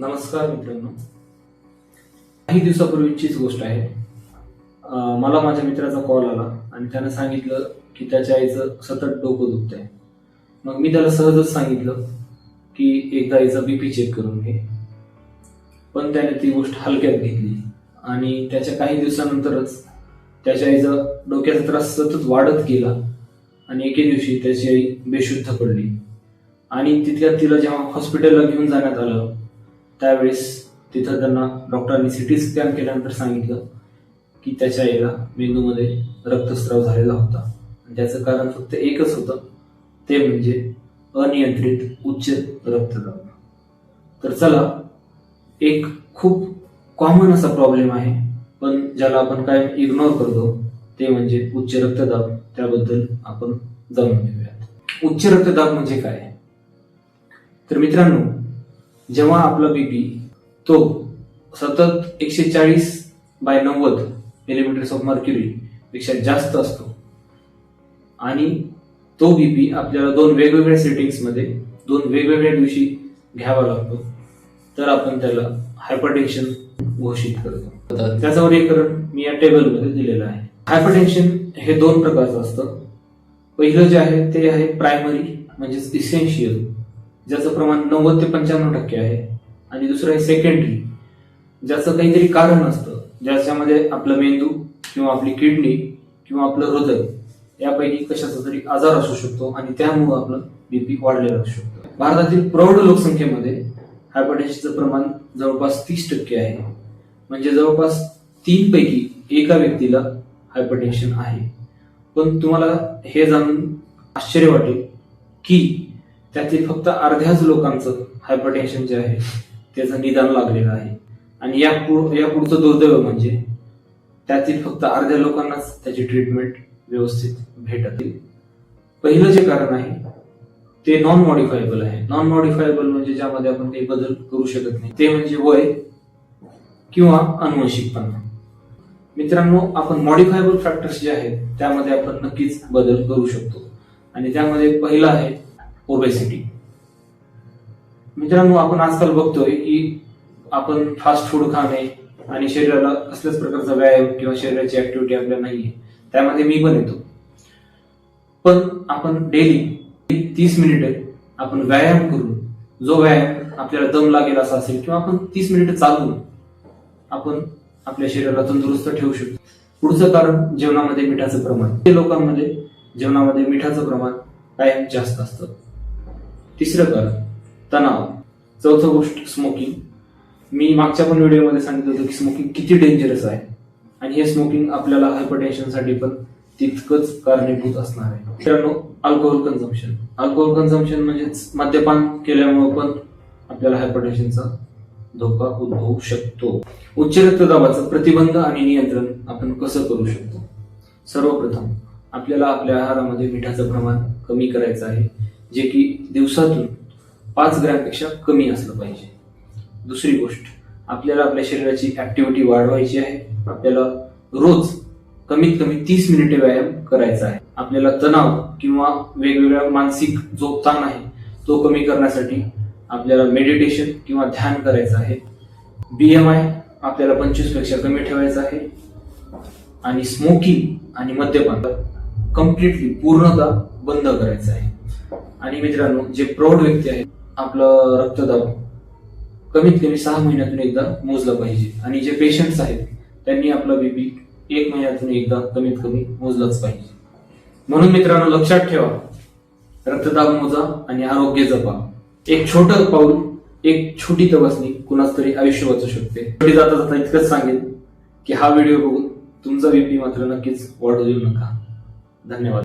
नमस्कार मित्रांनो. काही दिवसापूर्वीचीच गोष्ट आहे. मला माझ्या मित्राचा कॉल आला आणि त्यानं सांगितलं की त्याच्या आईचं सतत डोकं दुखत आहे मग मी त्याला सहजच सांगितलं की एकदा आईचा बीपी चेक करून घे. पण त्याने ती गोष्ट हलक्यात घेतली आणि त्याच्या काही दिवसानंतरच त्याच्या आईचा डोक्याचा त्रास सतत वाढत गेला आणि एके दिवशी त्याची आई बेशुद्ध पडली. आणि तिथल्या तिला जेव्हा हॉस्पिटलला घेऊन जाण्यात आलं त्यावेळेस तिथं त्यांना डॉक्टरांनी सिटी स्कॅन केल्यानंतर सांगितलं की त्याच्या आईला मेंदूमध्ये रक्तस्राव झालेला होता. त्याचं कारण फक्त एकच होतं. ते म्हणजे अनियंत्रित उच्च रक्तदाब. तर चला एक खूप कॉमन असा प्रॉब्लेम आहे. पण ज्याला आपण काय इग्नोर करतो ते म्हणजे उच्च रक्तदाब. त्याबद्दल आपण जाणून घेऊयात. उच्च रक्तदाब म्हणजे काय? तर मित्रांनो जेव्हा आपला बीपी तो सतत एकशे चाळीस बाय नव्वद मिलीमीटर्स ऑफ मर्क्युरी पेक्षा जास्त असतो. आणि तो बीपी आपल्याला दोन वेगवेगळ्या सेटिंग्समध्ये दोन वेगवेगळ्या दिवशी घ्यावा लागतो. तर आपण त्याला हायपरटेन्शन घोषित करतो. त्याचं वर्गीकरण मी या टेबलमध्ये दिलेलं आहे. हायपरटेन्शन हे दोन प्रकारचं असतं. पहिलं जे आहे ते आहे प्रायमरी म्हणजेच इसेन्शियल ज्याचं प्रमाण नव्वद ते पंच्याण्णव टक्के आहे. आणि दुसरं आहे सेकंडरी ज्याचं काहीतरी कारण असतं ज्याच्यामध्ये आपला मेंदू किंवा आपली किडनी किंवा आपलं हृदय यापैकी कशाचा तरी आजार असू शकतो आणि त्यामुळं आपलं बीपी वाढलेलं असू शकतं. भारतातील प्रौढ लोकसंख्येमध्ये हायपरटेन्शनचं प्रमाण जवळपास तीस टक्के आहे. म्हणजे जवळपास तीन पैकी एका व्यक्तीला हायपरटेन्शन आहे. पण तुम्हाला हे जाणून आश्चर्य वाटेल की त्यातील फक्त अर्ध्याच लोकांचं हायपरटेन्शन जे आहे त्याचं निदान लागलेलं आहे. आणि या पुढ या पुढचं दुर्दैव म्हणजे त्यातील फक्त अर्ध्या लोकांनाच त्याची ट्रीटमेंट व्यवस्थित भेटते पहिलं जे कारण आहे ते नॉन मॉडिफायबल आहे. नॉन मॉडिफायबल म्हणजे ज्यामध्ये आपण काही बदल करू शकत नाही. ते म्हणजे वय किंवा अनुवंशिकपणा. मित्रांनो आपण मॉडिफायबल फॅक्टर्स जे आहेत त्यामध्ये आपण नक्कीच बदल करू शकतो. आणि त्यामध्ये पहिला आहे ओबेसिटी मित्रांनो आपण आजकाल बघतोय की आपण फास्ट फूड खाणे आणि शरीराला असल्याच प्रकारचा व्यायाम किंवा शरीराची ऍक्टिव्हिटी आपल्या नाहीये. त्यामध्ये मी पण येतो. पण आपण डेली तीस मिनिट आपण व्यायाम करून जो व्यायाम आपल्याला दम लागेल असा असेल किंवा आपण तीस मिनिटं चालून आपण आपल्या शरीराला तंदुरुस्त ठेवू शकतो. पुढचं कारण जेवणामध्ये मिठाचं प्रमाण. ते लोकांमध्ये जेवणामध्ये मिठाचं प्रमाण कायम जास्त असतं. तिसरं कारण तणाव. चौथं गोष्ट स्मोकिंग मी मागच्या पण व्हिडिओमध्ये सांगितलं होतं की स्मोकिंग किती डेंजरस आहे. आणि हे स्मोकिंग आपल्याला हायपरटेन्शनसाठी पण तितकंच कारणीभूत असणार आहे. मित्रांनो अल्कोहोल कन्झम्पशन अल्कोहोल कन्झम्पशन म्हणजेच मद्यपान केल्यामुळे पण आपल्याला हायपरटेन्शनचा धोका उद्भवू शकतो. उच्च रक्तदाबाचं प्रतिबंध आणि नियंत्रण आपण कसं करू शकतो? सर्वप्रथम आपल्याला आपल्या आहारामध्ये मिठाचं प्रमाण कमी करायचं आहे. जे की दिवसातून पाच ग्रॅमपेक्षा कमी असलं पाहिजे. दुसरी गोष्ट आपल्याला आपल्या शरीराची ॲक्टिव्हिटी वाढवायची आहे. आपल्याला रोज कमीत कमी तीस मिनिटे व्यायाम करायचा आहे. आपल्याला तणाव किंवा वेगवेगळा मानसिक जो ताण आहे तो कमी करण्यासाठी आपल्याला मेडिटेशन किंवा ध्यान करायचं आहे. बी एम आय आपल्याला पंचवीसपेक्षा कमी ठेवायचं आहे. आणि स्मोकिंग आणि मद्यपान कम्प्लिटली पूर्णतः बंद करायचं आहे. आणि मित्रांनो जे प्रौढ व्यक्ती आहेत आपलं रक्तदाब कमीत कमी सहा महिन्यातून एकदा मोजलं पाहिजे. आणि जे पेशंट्स आहेत त्यांनी आपला बीपी एक महिन्यातून एकदा कमीत कमी मोजलाच पाहिजे. म्हणून मित्रांनो लक्षात ठेवा रक्तदाब मोजा आणि आरोग्य जपा. एक छोटं पाऊल एक छोटी तपासणी कुणाच तरी आयुष्य वाचू शकते. पुढे जाता जाता इतकंच सांगेन की हा व्हिडिओ बघून तुमचा बीपी मात्र नक्कीच वाढू देऊ नका. धन्यवाद.